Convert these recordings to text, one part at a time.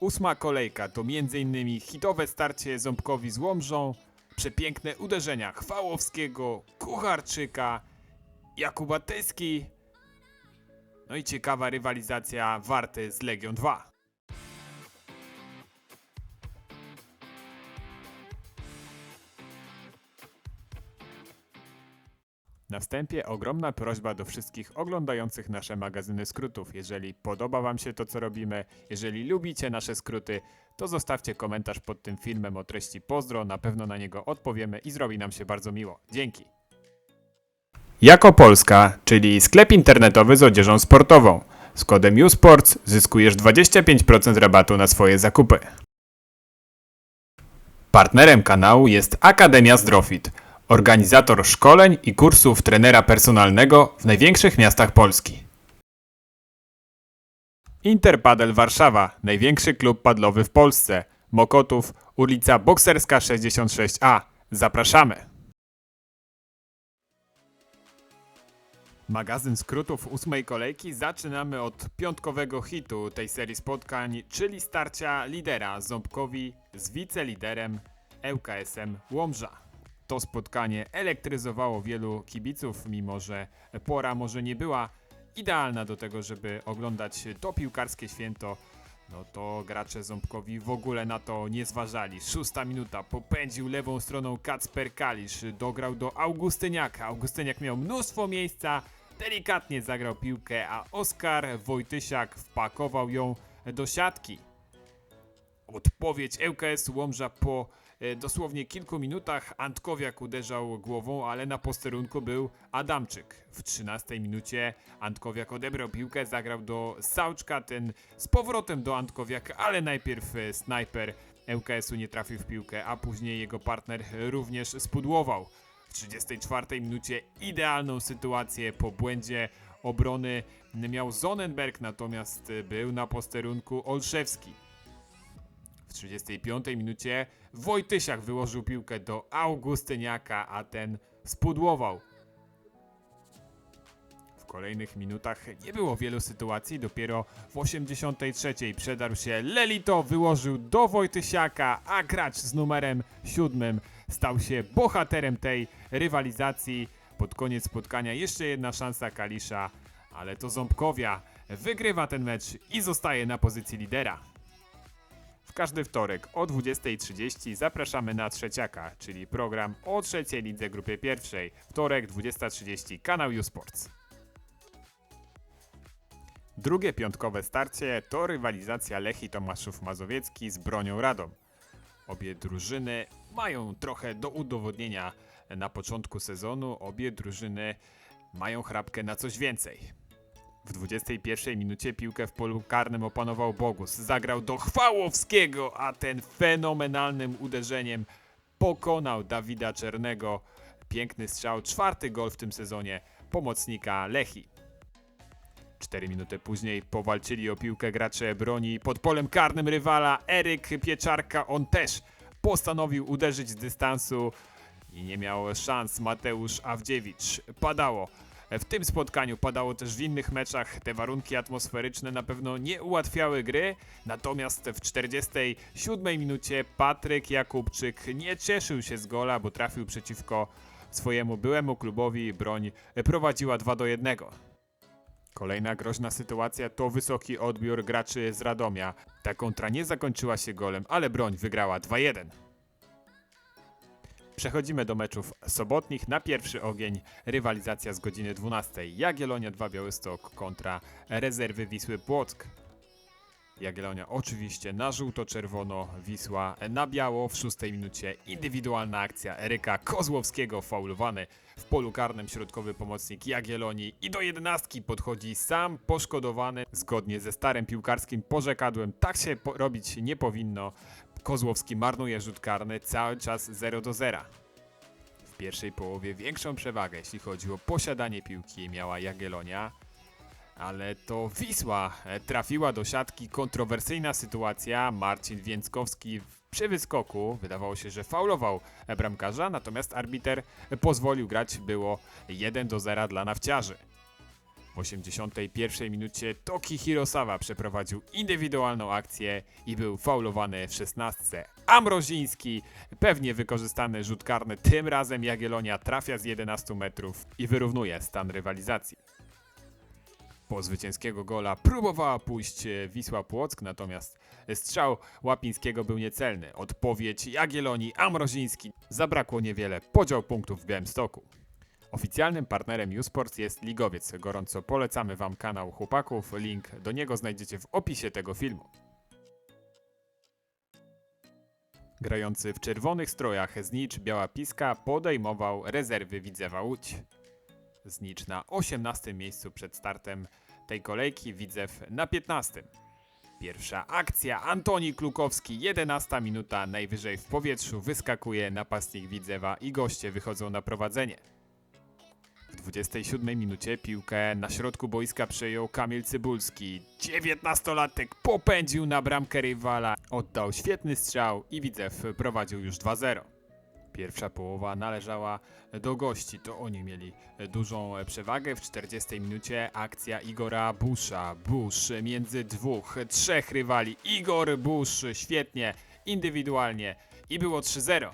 Ósma kolejka to m.in. hitowe starcie Ząbkowi z Łomżą, przepiękne uderzenia Chwałowskiego, Kucharczyka, Jakuba Tyski, no i ciekawa rywalizacja Warty z Legion 2. Na wstępie ogromna prośba do wszystkich oglądających nasze magazyny skrótów. Jeżeli podoba Wam się to, co robimy, jeżeli lubicie nasze skróty, to zostawcie komentarz pod tym filmem o treści pozdro, na pewno na niego odpowiemy i zrobi nam się bardzo miło. Dzięki. Jako Polska, czyli sklep internetowy z odzieżą sportową. Z kodem USports zyskujesz 25% rabatu na swoje zakupy. Partnerem kanału jest Akademia Zdrofit, organizator szkoleń i kursów trenera personalnego w największych miastach Polski. Interpadel Warszawa, największy klub padlowy w Polsce. Mokotów, ulica Bokserska 66A. Zapraszamy! Magazyn skrótów ósmej kolejki zaczynamy od piątkowego hitu tej serii spotkań, czyli starcia lidera Ząbkowi z wiceliderem ŁKS-em Łomża. To spotkanie elektryzowało wielu kibiców, mimo że pora może nie była idealna do tego, żeby oglądać to piłkarskie święto. No to gracze Ząbkowi w ogóle na to nie zważali. Szósta minuta, popędził lewą stroną Kacper Kalisz, dograł do Augustyniaka. Augustyniak miał mnóstwo miejsca, delikatnie zagrał piłkę, a Oskar Wojtysiak wpakował ją do siatki. Odpowiedź ŁKS Łomża po dosłownie kilku minutach. Antkowiak uderzał głową, ale na posterunku był Adamczyk. W 13 minucie Antkowiak odebrał piłkę, zagrał do Sauczka, ten z powrotem do Antkowiaka, ale najpierw e, snajper ŁKS-u nie trafił w piłkę, a później jego partner również spudłował. W 34 minucie idealną sytuację po błędzie obrony miał Zonenberg, natomiast e, był na posterunku Olszewski. W 35 minucie Wojtysiak wyłożył piłkę do Augustyniaka, a ten spudłował. W kolejnych minutach nie było wielu sytuacji, dopiero w 83 przedarł się Lelito, wyłożył do Wojtysiaka, a gracz z numerem 7 stał się bohaterem tej rywalizacji. Pod koniec spotkania jeszcze jedna szansa Kalisza, ale to Ząbkowia wygrywa ten mecz i zostaje na pozycji lidera. Każdy wtorek o 20.30 zapraszamy na Trzeciaka, czyli program o trzeciej lidze grupy pierwszej. Wtorek 20.30, kanał USports. Drugie piątkowe starcie to rywalizacja Lechi Tomaszów Mazowiecki z Bronią Radom. Obie drużyny mają trochę do udowodnienia na początku sezonu, obie drużyny mają chrapkę na coś więcej. W 21 minucie piłkę w polu karnym opanował Bogus. Zagrał do Chwałowskiego, a ten fenomenalnym uderzeniem pokonał Dawida Czernego. Piękny strzał, czwarty gol w tym sezonie pomocnika Lechi. Cztery minuty później powalczyli o piłkę gracze broni pod polem karnym rywala. Eryk Pieczarka, on też postanowił uderzyć z dystansu i nie miał szans Mateusz Awdziewicz. Padało. W tym spotkaniu padało też w innych meczach. Te warunki atmosferyczne na pewno nie ułatwiały gry. Natomiast w 47 minucie Patryk Jakubczyk nie cieszył się z gola, bo trafił przeciwko swojemu byłemu klubowi. Broń prowadziła 2 do 1. Kolejna groźna sytuacja to wysoki odbiór graczy z Radomia. Ta kontra nie zakończyła się golem, ale broń wygrała 2-1. Przechodzimy do meczów sobotnich. Na pierwszy ogień rywalizacja z godziny 12. Jagiellonia 2 Białystok kontra rezerwy Wisły Płock. Jagiellonia oczywiście na żółto-czerwono, Wisła na biało w szóstej minucie. Indywidualna akcja Eryka Kozłowskiego, faulowany w polu karnym środkowy pomocnik Jagiellonii i do jedenastki podchodzi sam poszkodowany. Zgodnie ze starym piłkarskim porzekadłem, tak się robić nie powinno. Kozłowski marnuje rzut karny, cały czas 0 do 0. W pierwszej połowie większą przewagę, jeśli chodzi o posiadanie piłki, miała Jagiellonia. Ale to Wisła e, trafiła do siatki. Kontrowersyjna sytuacja. Marcin Więckowski przy wyskoku wydawało się, że faulował e, bramkarza, natomiast arbiter e, pozwolił grać. Było 1 do 0 dla nawciarzy. W 81 minucie Toki Hirosawa przeprowadził indywidualną akcję i był faulowany w 16. A Mroziński, pewnie wykorzystany rzut karny, tym razem Jagiellonia trafia z 11 metrów i wyrównuje stan rywalizacji. Po zwycięskiego gola próbowała pójść e, Wisła Płock, natomiast strzał Łapińskiego był niecelny. Odpowiedź Jagiellonii, a Mroziński zabrakło niewiele. Podział punktów w Białymstoku. Oficjalnym partnerem Usports jest Ligowiec. Gorąco polecamy Wam kanał chłopaków. Link do niego znajdziecie w opisie tego filmu. Grający w czerwonych strojach Znicz Biała Piska podejmował rezerwy Widzewa Łódź. Znicz na 18 miejscu przed startem tej kolejki, Widzew na 15. Pierwsza akcja, Antoni Klukowski, 11 minuta, najwyżej w powietrzu, wyskakuje napastnik Widzewa i goście wychodzą na prowadzenie. W 27 minucie piłkę na środku boiska przejął Kamil Cybulski. 19-latek popędził na bramkę rywala, oddał świetny strzał i Widzew prowadził już 2-0. Pierwsza połowa należała do gości, to oni mieli dużą przewagę. W 40 minucie akcja Igora Busza. Busz między dwóch, trzech rywali. Igor Busz świetnie, indywidualnie i było 3-0.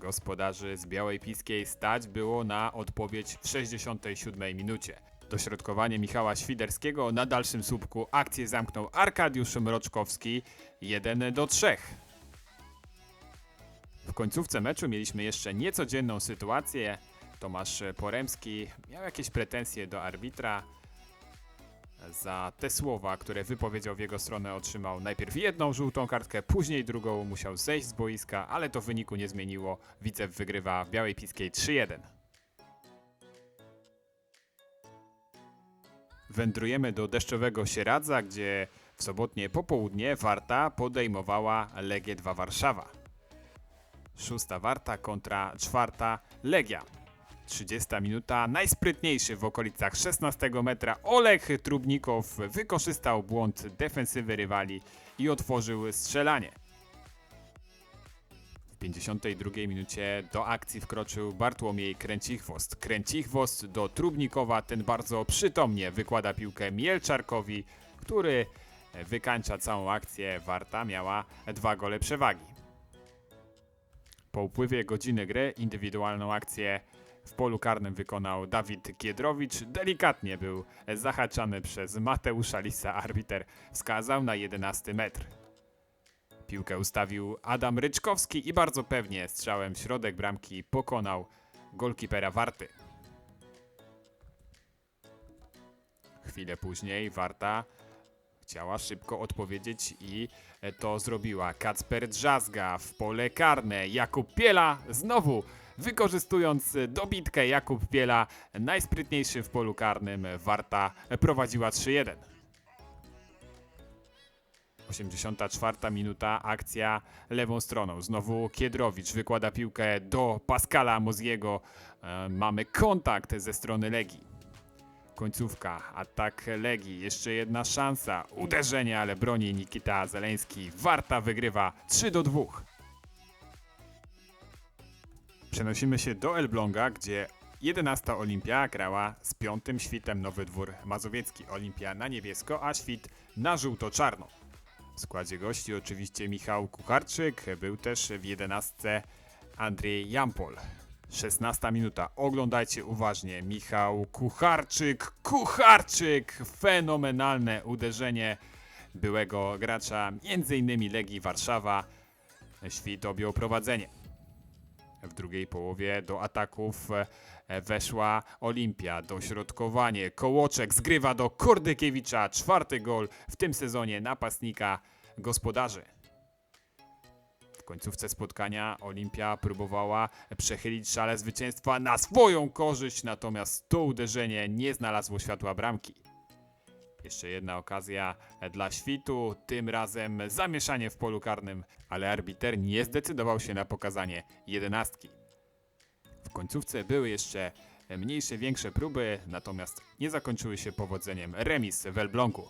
Gospodarzy z Białej Piskiej stać było na odpowiedź w 67 minucie. Dośrodkowanie Michała Świderskiego na dalszym słupku akcję zamknął Arkadiusz Mroczkowski 1 do 3. W końcówce meczu mieliśmy jeszcze niecodzienną sytuację. Tomasz Poremski miał jakieś pretensje do arbitra. Za te słowa, które wypowiedział w jego stronę, otrzymał najpierw jedną żółtą kartkę, później drugą, musiał zejść z boiska, ale to wyniku nie zmieniło. Widzew wygrywa w Białej Piskiej 3-1. Wędrujemy do deszczowego Sieradza, gdzie w sobotnie popołudnie Warta podejmowała Legię 2 Warszawa. Szósta Warta kontra czwarta Legia. 30 minuta, najsprytniejszy w okolicach 16 metra Olech Trubnikow wykorzystał błąd defensywy rywali i otworzył strzelanie. W 52 minucie do akcji wkroczył Bartłomiej Kręcichwost. Kręcichwost do Trubnikowa, ten bardzo przytomnie wykłada piłkę Mielczarkowi, który wykańcza całą akcję. Warta miała dwa gole przewagi. Po upływie godziny gry indywidualną akcję w polu karnym wykonał Dawid Kiedrowicz. Delikatnie był zahaczany przez Mateusza Lisa. Arbiter wskazał na 11 metr. Piłkę ustawił Adam Ryczkowski i bardzo pewnie strzałem w środek bramki pokonał golkipera Warty. Chwilę później Warta chciała szybko odpowiedzieć i to zrobiła. Kacper Drzazga w pole karne. Jakub Piela znowu wykorzystując dobitkę Jakub Piela, najsprytniejszy w polu karnym. Warta prowadziła 3-1. 84 minuta, akcja lewą stroną. Znowu Kiedrowicz wykłada piłkę do Pascala Moziego. E, Mamy kontakt ze strony Legii. Końcówka, atak Legii, jeszcze jedna szansa, uderzenie, ale broni Nikita Zeleński. Warta wygrywa 3 do 2. Przenosimy się do Elbląga, gdzie 11 Olimpia grała z piątym świtem Nowy Dwór Mazowiecki. Olimpia na niebiesko, a świt na żółto-czarno. W składzie gości oczywiście Michał Kucharczyk, był też w 11 Andrzej Jampol. 16 minuta. Oglądajcie uważnie. Michał Kucharczyk. Kucharczyk! Fenomenalne uderzenie byłego gracza, m.in. Legii Warszawa. Świt objął prowadzenie. W drugiej połowie do ataków e, weszła Olimpia. Dośrodkowanie. Kołoczek zgrywa do Kordykiewicza. Czwarty gol w tym sezonie napastnika gospodarzy. W końcówce spotkania Olimpia próbowała przechylić szale zwycięstwa na swoją korzyść, natomiast to uderzenie nie znalazło światła bramki. Jeszcze jedna okazja dla świtu, tym razem zamieszanie w polu karnym, ale arbiter nie zdecydował się na pokazanie jedenastki. W końcówce były jeszcze mniejsze, większe próby, natomiast nie zakończyły się powodzeniem remis w Elblągu.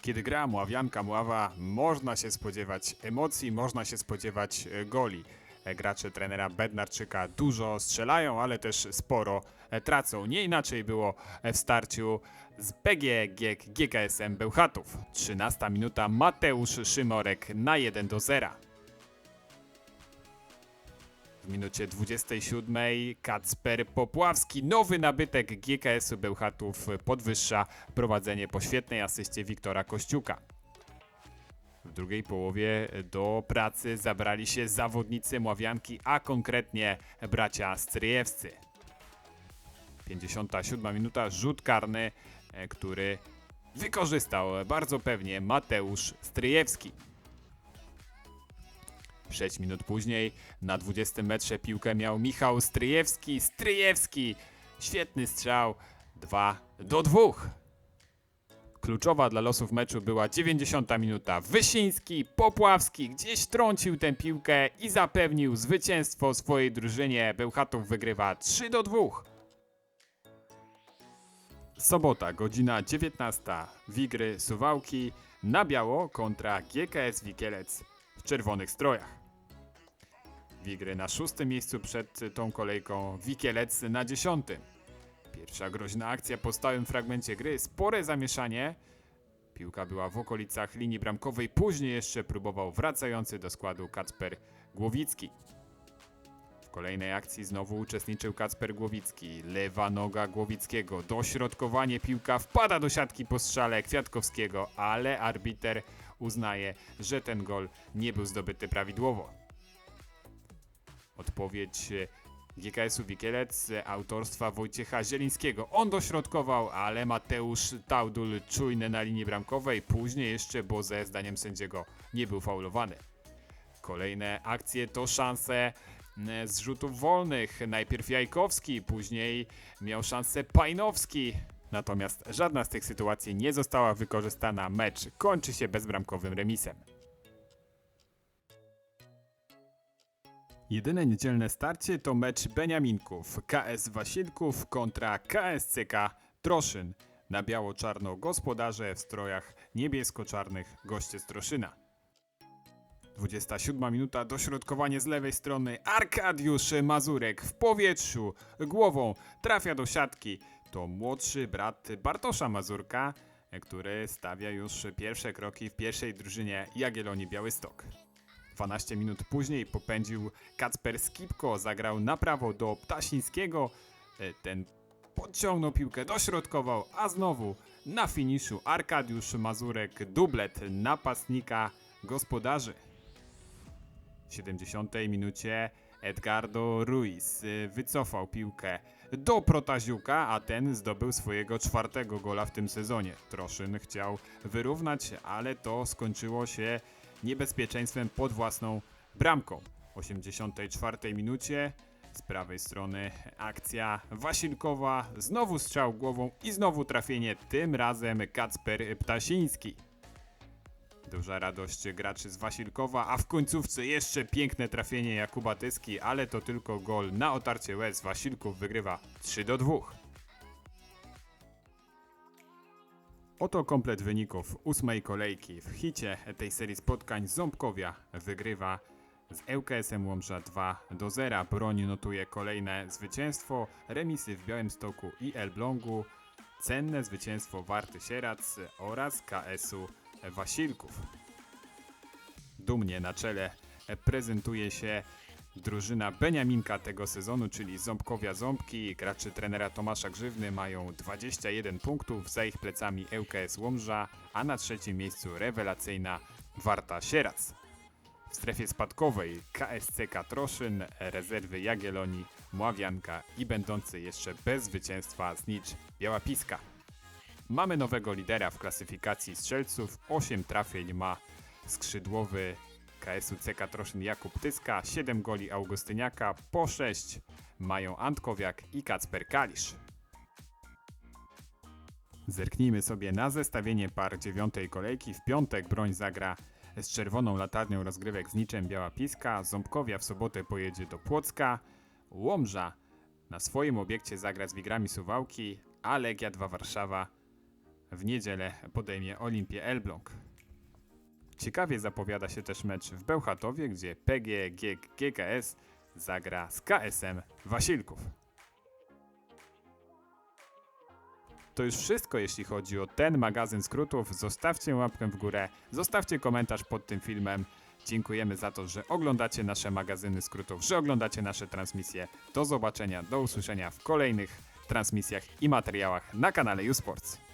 Kiedy gra Mławianka Mława, można się spodziewać emocji, można się spodziewać e, goli. E, gracze trenera Bednarczyka dużo strzelają, ale też sporo e, tracą. Nie inaczej było e, w starciu z PGG GKS-em Bełchatów. 13 minuta Mateusz Szymorek na 1 do 0. W minucie 27 Kacper Popławski, nowy nabytek GKS-u Bełchatów podwyższa prowadzenie po świetnej asyście Wiktora Kościuka. W drugiej połowie do pracy zabrali się zawodnicy Mławianki, a konkretnie bracia Stryjewscy. 57 minuta, rzut karny, e, który wykorzystał bardzo pewnie Mateusz Stryjewski. 6 minut później na 20 metrze piłkę miał Michał Stryjewski. Stryjewski! Świetny strzał. 2 do 2. Kluczowa dla losów meczu była 90 minuta. Wysiński, Popławski gdzieś trącił tę piłkę i zapewnił zwycięstwo swojej drużynie. Bełchatów wygrywa 3 do 2. Sobota, godzina 19. Wigry Suwałki na biało kontra GKS Wikielec w czerwonych strojach. Wigry na szóstym miejscu przed tą kolejką, Wikielec na dziesiątym. Pierwsza groźna akcja po stałym fragmencie gry, spore zamieszanie. Piłka była w okolicach linii bramkowej, później jeszcze próbował wracający do składu Kacper Głowicki. W kolejnej akcji znowu uczestniczył Kacper Głowicki. Lewa noga Głowickiego, dośrodkowanie, piłka wpada do siatki po strzale Kwiatkowskiego, ale arbiter uznaje, że ten gol nie był zdobyty prawidłowo. Odpowiedź e, GKS-u Wikielec e, autorstwa Wojciecha Zielińskiego. On dośrodkował, ale Mateusz Taudul czujny na linii bramkowej. Później jeszcze Boze zdaniem sędziego nie był faulowany. Kolejne akcje to szanse z rzutów wolnych. Najpierw Jajkowski, później miał szansę Pajnowski. Natomiast żadna z tych sytuacji nie została wykorzystana. Mecz kończy się bezbramkowym remisem. Jedyne niedzielne starcie to mecz Beniaminków KS Wasilków kontra KSCK Troszyn. Na biało-czarno gospodarze w strojach niebiesko-czarnych goście z Troszyna. 27 minuta, dośrodkowanie z lewej strony. Arkadiusz Mazurek w powietrzu, głową trafia do siatki. To młodszy brat Bartosza Mazurka, który stawia już pierwsze kroki w pierwszej drużynie Jagiellonii Białystok. 12 minut później popędził Kacper Skipko, zagrał na prawo do Ptasińskiego. E, Ten podciągnął piłkę, dośrodkował, a znowu na finiszu Arkadiusz Mazurek, dublet napastnika gospodarzy. W 70 minucie Edgardo Ruiz y, wycofał piłkę do Protaziuka, a ten zdobył swojego czwartego gola w tym sezonie. Troszyn chciał wyrównać, ale to skończyło się niebezpieczeństwem pod własną bramką. W 84 minucie z prawej strony akcja Wasilkowa, znowu strzał głową i znowu trafienie, tym razem Kacper Ptasiński. Duża radość graczy z Wasilkowa, a w końcówce jeszcze piękne trafienie Jakuba Tyski, ale to tylko gol na otarcie łez. Wasilków wygrywa 3 do 2. Oto komplet wyników ósmej kolejki. W hicie tej serii spotkań Ząbkowia wygrywa z ŁKS-em Łomża 2 do 0. Broń notuje kolejne zwycięstwo, remisy w Białymstoku i Elblągu, cenne zwycięstwo Warty Sierac oraz KS-u Wasilków. Dumnie na czele prezentuje się drużyna Beniaminka tego sezonu, czyli Ząbkowia Ząbki. Gracze trenera Tomasza Grzywny mają 21 punktów, za ich plecami ŁKS Łomża, a na trzecim miejscu rewelacyjna Warta Sierac. W strefie spadkowej KSCK Troszyn, rezerwy Jagiellonii, Mławianka i będący jeszcze bez zwycięstwa Znicz Biała Piska. Mamy nowego lidera w klasyfikacji strzelców. 8 trafień ma skrzydłowy KS-u CK Troszyn Jakub Tyska, 7 goli Augustyniaka, po 6 mają Antkowiak i Kacper Kalisz. Zerknijmy sobie na zestawienie par dziewiątej kolejki. W piątek broń zagra z czerwoną latarnią rozgrywek z niczem Biała Piska. Ząbkowia w sobotę pojedzie do Płocka. Łomża na swoim obiekcie zagra z Wigrami Suwałki, a Legia 2 Warszawa w niedzielę podejmie Olimpię Elbląg. Ciekawie zapowiada się też mecz w Bełchatowie, gdzie PGE GiG GKS zagra z KSM Wasilków. To już wszystko, jeśli chodzi o ten magazyn skrótów. Zostawcie łapkę w górę, zostawcie komentarz pod tym filmem. Dziękujemy za to, że oglądacie nasze magazyny skrótów, że oglądacie nasze transmisje. Do zobaczenia, do usłyszenia w kolejnych transmisjach i materiałach na kanale uSports.